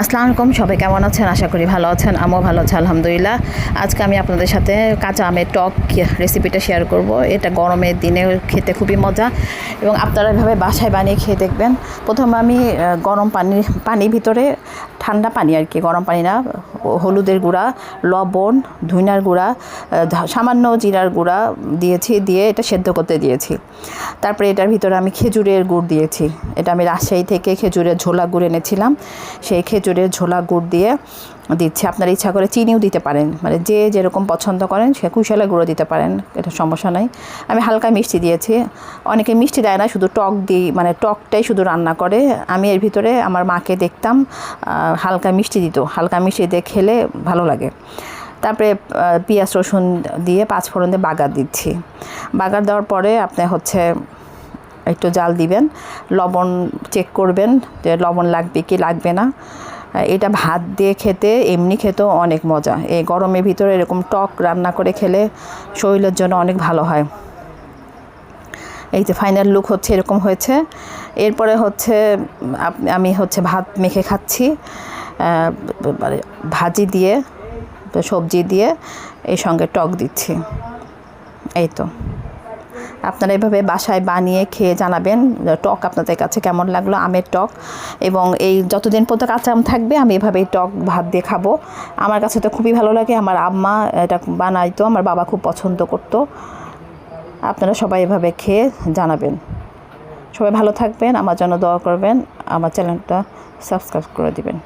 আসসালামু আলাইকুম, সবাই কেমন আছেন? আশা করি ভালো আছেন, আমিও ভালো আছি, আলহামদুলিল্লাহ। আজকে আমি আপনাদের সাথে কাঁচা আমের টক রেসিপিটা শেয়ার করব। এটা গরমের দিনে খেতে খুবই মজা এবং আপনারা এভাবে বাসায় বানিয়ে খেয়ে দেখবেন। প্রথমে আমি গরম পানি, পানির ভিতরে ঠান্ডা পানি আর কি, গরম পানি না, হলুদের গুঁড়া, লবণ, ধুইনার গুঁড়া সামান্য জিরার গুঁড়া দিয়েছি, দিয়ে এটা সেদ্ধ করতে দিয়েছি। তারপরে এটার ভিতরে আমি খেজুরের গুড় দিয়েছি। এটা আমি রাজশাহী থেকে খেজুরের ঝোলা গুড় এনেছিলাম। সেই খেজুরের ঝোলা গুড় দিয়ে দিচ্ছি। আপনার ইচ্ছা করে চিনিও দিতে পারেন। মানে যে যেরকম পছন্দ করেন, সে কুশালা গুঁড়ো দিতে পারেন, এটা সমস্যা নাই। আমি হালকা মিষ্টি দিয়েছি। অনেকে মিষ্টি দেয় না, শুধু টক দিই মানে টকটাই শুধু রান্না করে। আমি এর ভিতরে আমার মাকে দেখতাম হালকা মিষ্টি দিত। হালকা মিষ্টি দিয়ে খেলে ভালো লাগে। তারপরে পেঁয়াজ রসুন দিয়ে পাঁচ ফোড়ন দিয়ে বাগার দিচ্ছি। বাগার দেওয়ার পরে আপনি হচ্ছে একটু জাল দিবেন, লবণ চেক করবেন যে লবণ লাগবে কি লাগবে না। এটা ভাত দিয়ে খেতে এমনি খেতেও অনেক মজা। এই গরমের ভিতরে এরকম টক রান্না করে খেলে শরীরের জন্য অনেক ভালো হয়। এই যে ফাইনাল লুক হচ্ছে, এরকম হয়েছে। এরপরে হচ্ছে আমি হচ্ছে ভাত মেখে খাচ্ছি। মানে ভাজি দিয়ে, সবজি দিয়ে এই সঙ্গে টক দিচ্ছি। এই তো। আপনারা এভাবে বাসায় বানিয়ে খেয়ে জানাবেন, টক আপনাদের কাছে কেমন লাগল, আমের টক। এবং এই যতদিন পর্যন্ত কাঁচা আম থাকবে, আমি এভাবেই টক ভাত দিয়ে খাব। আমার কাছে তো খুবই ভালো লাগে, আমার আম্মা এটা বানাইতো, আমার বাবা খুব পছন্দ করতো। আপনারা সবাই এভাবে খেয়ে জানাবেন। সবাই ভালো থাকবেন, আমার জন্য দোয়া করবেন, আমার চ্যানেলটা সাবস্ক্রাইব করে দিবেন।